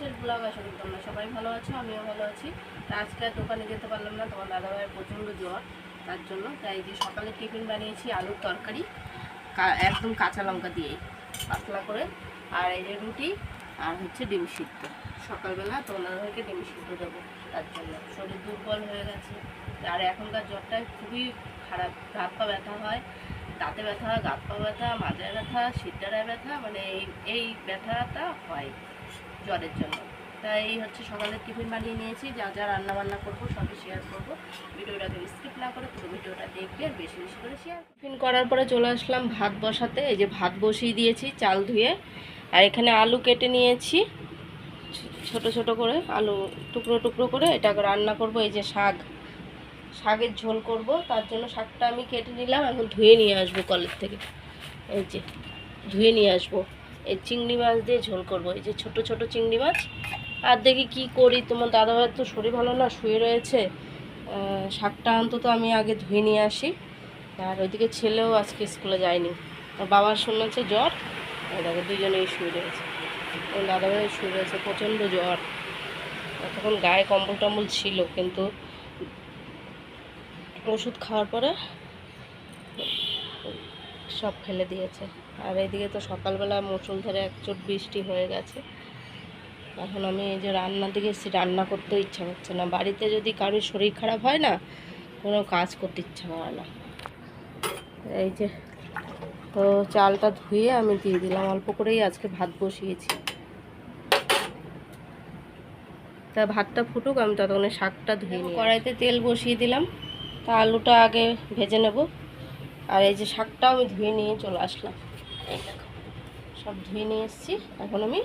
বিশেষ ব্লগ আশা তোমরা সবাই ভালো আছো, আমিও ভালো আছি। তা আজকে আর দোকানে যেতে পারলাম না, তোমার দাদাভাইয়ের প্রচণ্ড জ্বর, তার জন্য তাই যে সকালে টিফিন বানিয়েছি আলুর তরকারি একদম কাঁচা লঙ্কা দিয়েই, পাতলা করে। আর এই যে রুটি আর হচ্ছে ডিম সিদ্ধ। সকালবেলা তোমার দাদাভাইকে ডিম সিদ্ধ দেবো তার জন্য। শরীর দুর্বল হয়ে গেছে। আর এখনকার জ্বরটা খুবই খারাপ। হাত পা ব্যথা হয়, দাঁতে ব্যথা গাত পা ব্যথা মাজায় ব্যথা সিদ্ধারায় ব্যথা মানে এই এই ব্যথাটা হয়। জ্বরের জন্য। তাই হচ্ছে সকালে টিফিন বানিয়ে নিয়েছি, যা যা রান্না বান্না করব সবই শেয়ার করব। ভিডিওটাকে স্কিপ না করে পুরো ভিডিওটা দেখবে আর বেশি বেশি করে শেয়ার টিফিন করার পরে চলে আসলাম ভাত বসাতে, এই যে ভাত বসিয়ে দিয়েছি চাল ধুয়ে। আর এখানে আলু কেটে নিয়েছি, ছোট ছোট করে আলু টুকরো টুকরো করে এটাকে রান্না করব, এই যে শাক। শাকের ঝোল করব, তার জন্য শাকটা আমি কেটে নিলাম, এখন ধুয়ে নিয়ে আসব কলের থেকে। এই যে, ধুয়ে নিয়ে আসব। এই চিংড়ি মাছ দিয়ে ঝোল করব। এই যে ছোট ছোট চিংড়ি মাছ। আর দেখি কি করি, তোমার দাদাভাইয়ের তো শরীর ভালো না, শুয়ে রয়েছে। শাকটা অন্তত আমি আগে ধুয়ে নিয়ে আসি। আর ওইদিকে ছেলেও আজকে স্কুলে যায়নি। বাবার শুনেছে জ্বর দেখো দুজনেই শুয়ে রয়েছে। দাদাভাই শুয়ে রয়েছে, প্রচণ্ড জ্বর। তখন গায়ে কম্বল টম্বল ছিল, কিন্তু ওষুধ খাওয়ার পরে সব ফেলে দিয়েছে। আর এইদিকে তো সকালবেলা মুসুলধারে একচোট বৃষ্টি হয়ে গেছে। এখন আমি এই যে রান্নার দিকে এসেছি রান্না করতে ইচ্ছা করছে না। বাড়িতে যদি কারোর শরীর খারাপ হয় না কোনো কাজ করতে ইচ্ছা করে না। এই যে তো চালটা ধুয়ে আমি দিয়ে দিলাম। অল্প করেই আজকে ভাত বসিয়েছি। তা ভাতটা ফুটুক আমি ততক্ষণে শাকটা ধুয়ে নিই কড়াইতে তেল বসিয়ে দিলাম। তা আলুটা আগে ভেজে নেব। আর এই যে শাকটাও আমি ধুয়ে নিয়ে চলে আসলাম। সব ধুয়ে নিয়ে এসেছি। এখন আমি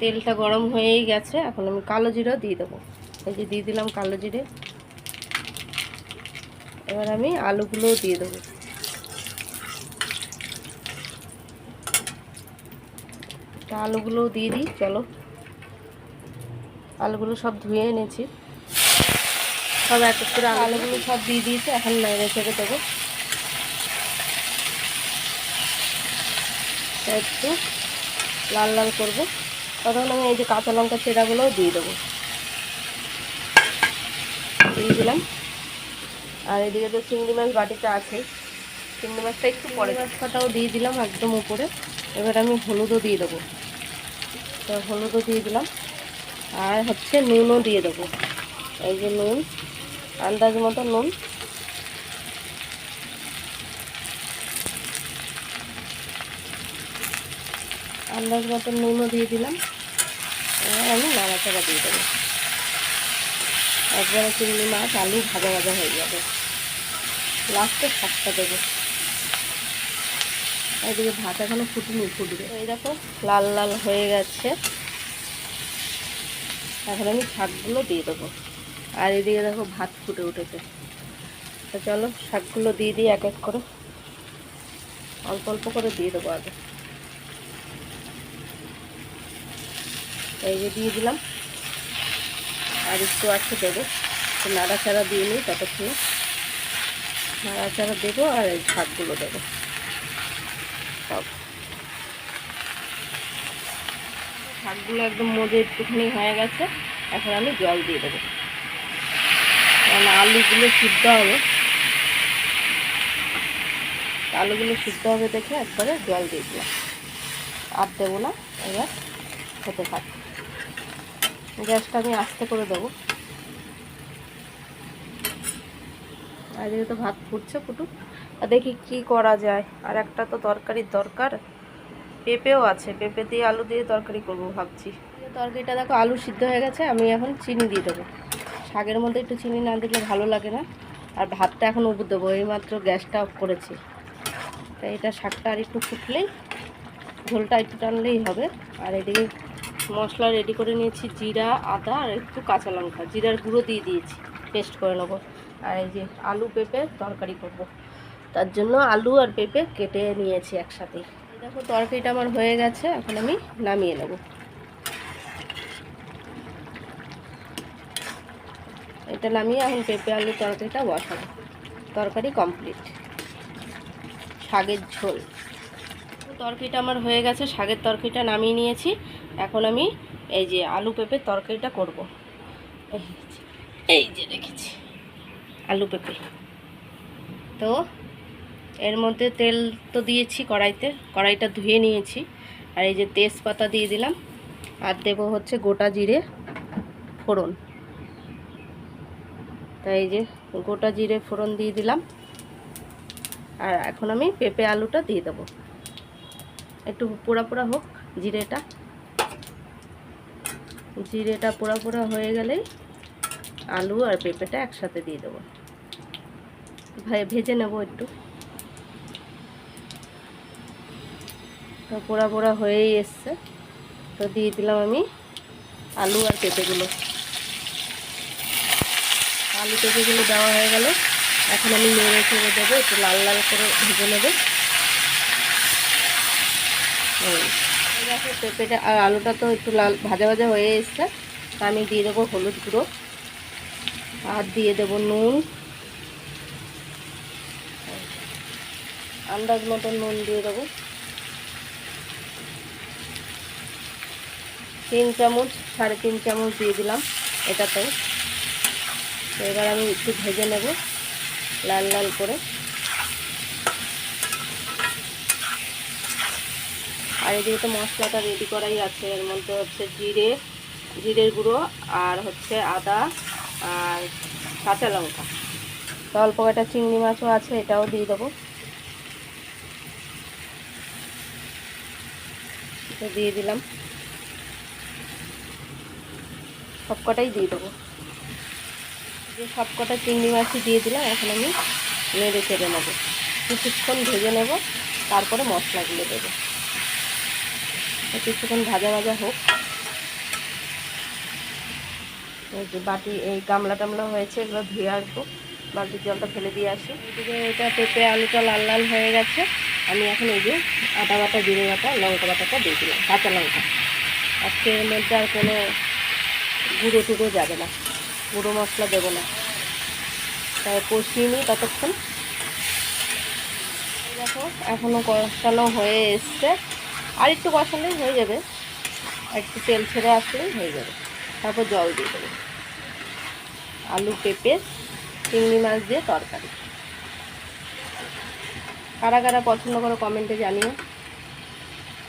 তেলটা গরম হয়েই গেছে। এখন আমি কালো জিরা দিয়ে দেবো। এই যে দিয়ে দিলাম কালো জিরে। এবার আমি আলুগুলোও দিয়ে দেবো। আলুগুলোও দিয়ে দিই, চলো। আলুগুলো সব ধুয়ে এনেছি। সব এক করে আলুগুলো সব দিয়ে দিয়েছি। এখন নেড়ে ছেড়ে দেবো। তা একটু লাল লাল করব। তখন আমি এই যে কাঁচা লঙ্কা চেরাগুলোও দিয়ে দেবো। দিয়ে দিলাম। আর এদিকে তো চিংড়ি মাছ বাটিটা আছে। চিংড়ি মাছটা একটু পরে মাছটাও দিয়ে দিলাম একদম উপরে। এবার আমি হলুদও দিয়ে দেবো। তো হলুদও দিয়ে দিলাম। আর হচ্ছে নুনও দিয়ে দেবো। এই যে নুন আন্দাজ মতো নুন। আন্দাজ মতো নুনও দিয়ে দিলাম। এবার আমি নাড়াচাড়া দিয়ে দেবো। একবারে চিংড়ি মাছ, আলু ভাজা ভাজা হয়ে যাবে। লাস্টে শাকটা দেবো। এদিকে ভাত এখনও ফুটুনি, ফুটবে। এই দেখো, লাল লাল হয়ে গেছে। এখন আমি শাকগুলো দিয়ে দেবো। আর এদিকে দেখো, ভাত ফুটে উঠেছে। তো চলো, শাকগুলো দিয়ে দিই এক এক করে। অল্প অল্প করে দিয়ে দেবো আগে। এই যে দিয়ে দিলাম। আর একটু আছে দেবো। নাড়াচাড়া দিয়ে নিই ততক্ষণে। নাড়াচাড়া দেবো আর এই শাকগুলো দেবো। সব। শাকগুলো একদম মজে একটুখানি হয়ে গেছে। এখন আমি জল দিয়ে দেবো। কারণ আলুগুলো সিদ্ধ হবে। আলুগুলো সিদ্ধ হবে দেখে একবারে জল দিয়ে দিলাম। আর দেবো না, এবার হতে থাক। গ্যাসটা আমি আস্তে করে দেবো। আর এদিকে তো ভাত ফুটছে ফুটুক আর দেখি কি করা যায়। আর একটা তো তরকারির দরকার। পেঁপেও আছে, পেঁপে দিয়ে আলু দিয়ে তরকারি করব ভাবছি। তরকারিটা দেখো আলু সিদ্ধ হয়ে গেছে, আমি এখন চিনি দিয়ে দেবো। শাকের মধ্যে একটু চিনি না দিলে ভালো লাগে না। আর ভাতটা এখন উপর দেবো, এইমাত্র গ্যাসটা অফ করেছি। তাই এটা শাকটা আর একটু ফুটলেই, ঝোলটা একটু টানলেই হবে। আর এদিকে মশলা রেডি করে নিয়েছি, জিরা, আদা আর একটু কাঁচা লঙ্কা। জিরার গুঁড়ো দিয়ে দিয়েছি পেস্ট করে নেব। আর এই যে আলু পেঁপে তরকারি করব। তার জন্য আলু আর পেঁপে কেটে নিয়েছি একসাথে দেখো, তরকারিটা আমার হয়ে গেছে, এখন আমি নামিয়ে নেব। এটা নামিয়ে এখন পেঁপে আলু তরকারিটা বসাবো। তরকারি কমপ্লিট শাকের ঝোল। তরকারিটা আমার হয়ে গেছে, শাকের তরকারিটা নামিয়ে নিয়েছি। এখন আমি এই যে আলু পেঁপের তরকারিটা করব। এই যে- রেখেছি, আলু পেঁপে। তো এর মধ্যে তেল তো দিয়েছি কড়াইতে, কড়াইটা ধুয়ে নিয়েছি। আর এই যে তেজপাতা দিয়ে দিলাম। আর দেবো হচ্ছে গোটা জিরে ফোড়ন। তাই এই যে গোটা জিরে ফোড়ন দিয়ে দিলাম। আর এখন আমি পেঁপে আলুটা দিয়ে দেবো। পোড়া পোড়া হোক, জিরেটা। জিরেটা পোড়া পোড়া হয়ে গেলেই আলু আর পেঁপেটা একসাথে দিয়ে দেবো। ভাই, ভেজে নেব একটু। তো পোড়া পোড়া হয়েই এসছে। তো দিয়ে দিলাম আমি আলু আর পেঁপেগুলো। আলু, পেঁপেগুলো দেওয়া হয়ে গেল। এখন আমি নেড়ে চেড়ে দেবো, একটু লাল লাল করে ভেজে নেব। পেঁপেটা আর আলুটা তো একটু লাল, ভাজা ভাজা হয়ে এসছে। আমি দিয়ে দেবো হলুদ গুঁড়ো। আর দিয়ে দেবো নুন। আন্দাজ মতন নুন দিয়ে দেবো। তিন চামচ, সাড়ে তিন চামচ দিয়ে দিলাম এটাতে। তো এবার আমি একটু ভেজে নেব, লাল লাল করে। আর এদিকে তো মশলাটা রেডি করাই আছে। এর মধ্যে হচ্ছে জিরে, জিরের গুঁড়ো আর হচ্ছে আদা আর কাঁচা লঙ্কা। তো অল্প কটা চিংড়ি মাছও আছে, এটাও দিয়ে দেবো। দিয়ে দিলাম। সব কটাই দিয়ে দেবো। যে সব কটা চিংড়ি মাছই দিয়ে দিলাম, এখন আমি নেড়ে চেড়ে নেব। কিছুক্ষণ ভেজে নেব, তারপরে মশলাগুলো দেবো। কিছুক্ষণ ভাজা ভাজা হোক। যে বাটি, এই গামলা টামলা হয়েছে, এগুলো ধুয়ে আসব। বালতির জলটা ফেলে দিয়ে আসি। এটা পেঁপে, আলুটা লাল লাল হয়ে গেছে। আমি এখন এই যে আটা বাটা, জিরে বাটা, লঙ্কা বাটাটা দিয়ে দিলাম, কাঁচা লঙ্কা। আজকে এর মধ্যে আর কোনো গুঁড়ো টুড়ো যাবে না, গুঁড়ো মশলা দেবো না। তাই কষিয়ে নিই ততক্ষণ। দেখো এখনও কষানো হয়ে এসছে। আর একটু কষালেই হয়ে যাবে। একটু তেল ছেড়ে আসলেই হয়ে যাবে। তারপর জল দিয়ে দেবো। আলু পেঁপে, চিংড়ি মাছ দিয়ে তরকারি। কারা কারা পছন্দ করো কমেন্টে জানিও।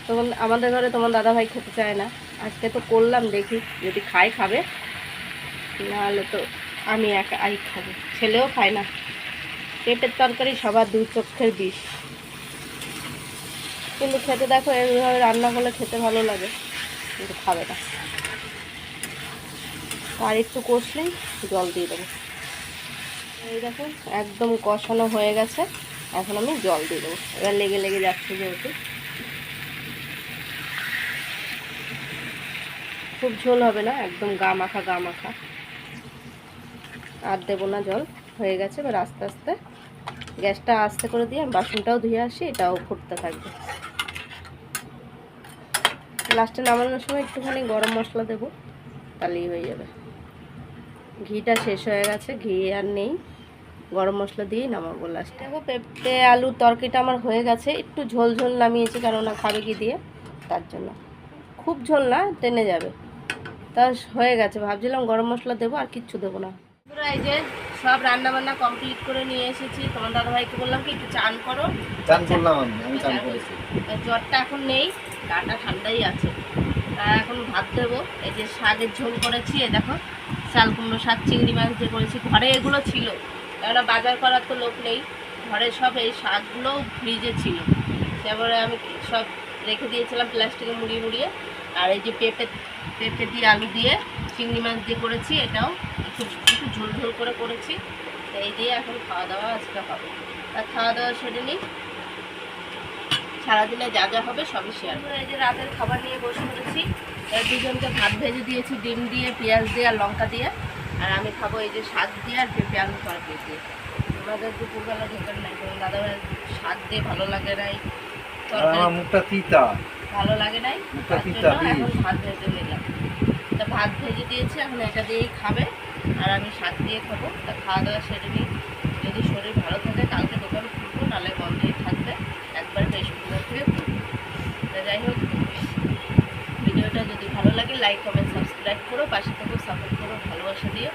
তখন আমাদের ঘরে তোমার দাদাভাই খেতে চায় না। আজকে তো করলাম, দেখি যদি খায় খাবে। নাহলে তো আমি একা আই খাব। ছেলেও খায় না। পেটের তরকারি সবার দু চক্ষের বিষ। কিন্তু খেতে দেখো, এইভাবে রান্না করলে খেতে ভালো লাগে, কিন্তু খাবে না। আর একটু কষলেই জল দিয়ে দেবো। এই দেখো, একদম কষানো হয়ে গেছে। এখন আমি জল দিয়ে দেবো। এবার লেগে লেগে যাচ্ছে যেহেতু। খুব ঝোল হবে না, একদম গা মাখা গা মাখা। আর দেবো না জল, হয়ে গেছে। এবার আস্তে আস্তে গ্যাসটা আস্তে করে দিয়ে আমি বাসনটাও ধুয়ে আসি, এটাও ফুটতে থাকবে। লাস্টে নামানোর সময় একটুখানি গরম মশলা দেবো, তাহলেই হয়ে যাবে। ঘিটা শেষ হয়ে গেছে, ঘি আর নেই। গরম মশলা দিয়েই নামাবো লাস্টে দেখো, পেঁপে আলুর তরকারিটা আমার হয়ে গেছে। একটু ঝোল ঝোল নামিয়েছি কেননা খাবে কি দিয়ে? তার জন্য। খুব ঝোল না, টেনে যাবে। তা হয়ে গেছে, ভাবছিলাম গরম মশলা দেবো, আর কিচ্ছু দেবো না। এই যে সব রান্না বান্না কমপ্লিট করে নিয়ে এসেছি। তোমার দাদাভাইকে বললাম কি একটু চান করো। চান করলাম আমি আমি চান করেছি। জ্বরটা এখন নেই গাটা ঠান্ডাই আছে। তা এখন ভাত দেবো। এই যে শাকের ঝোল করেছি এ দেখো শাল কুমড়ো শাক চিংড়ি মাছ দিয়ে করেছি। ঘরে এগুলো ছিল কেননা বাজার করার তো লোক নেই। ঘরে সব এই শাকগুলো ফ্রিজে ছিল। তারপরে আমি সব রেখে দিয়েছিলাম প্লাস্টিকে মুড়িয়ে মুড়িয়ে। আর এই যে পেঁপে পেঁপে দিয়ে আলু দিয়ে চিংড়ি মাছ দিয়ে করেছি এটাও একটু ঝোল ঝোল করে করেছি। তো এই দিয়ে এখন খাওয়া দাওয়া আজকে হবে। আর খাওয়া দাওয়া সেরে নিই সারাদিনে যা যা হবে সবই শেয়ার এই যে রাতের খাবার নিয়ে বসে পড়েছি দুজনকে ভাত ভেজে দিয়েছি ডিম দিয়ে পেঁয়াজ দিয়ে আর লঙ্কা দিয়ে। আর আমি খাব এই যে শাক দিয়ে আর পেঁপে আলু তরকারি দিয়ে। আমাদের দুপুরবেলা ঢোকার নাই তোমার দাদাভাই শাক দিয়ে ভালো লাগে নাই? মুখটা তিতা। ভালো লাগে নাই? এখন ভাত ভেজে নিলাম। তা ভাত ভেজে দিয়েছি এখন এটা দিয়েই খাবে। আর আমি শাক দিয়ে খাব। তা খাওয়া দাওয়া সেরে নিই। যদি শরীর ভালো থাকে, কালকে দোকান খুলবো নাহলে বন্ধই থাকবে। একবার বৃহস্পতিবার থেকে খুলবো তা যাই হোক, ভিডিওটা যদি ভালো লাগে লাইক কমেন্ট সাবস্ক্রাইব করো, পাশে থেকেও সাপোর্ট করো, ভালোবাসা দিও।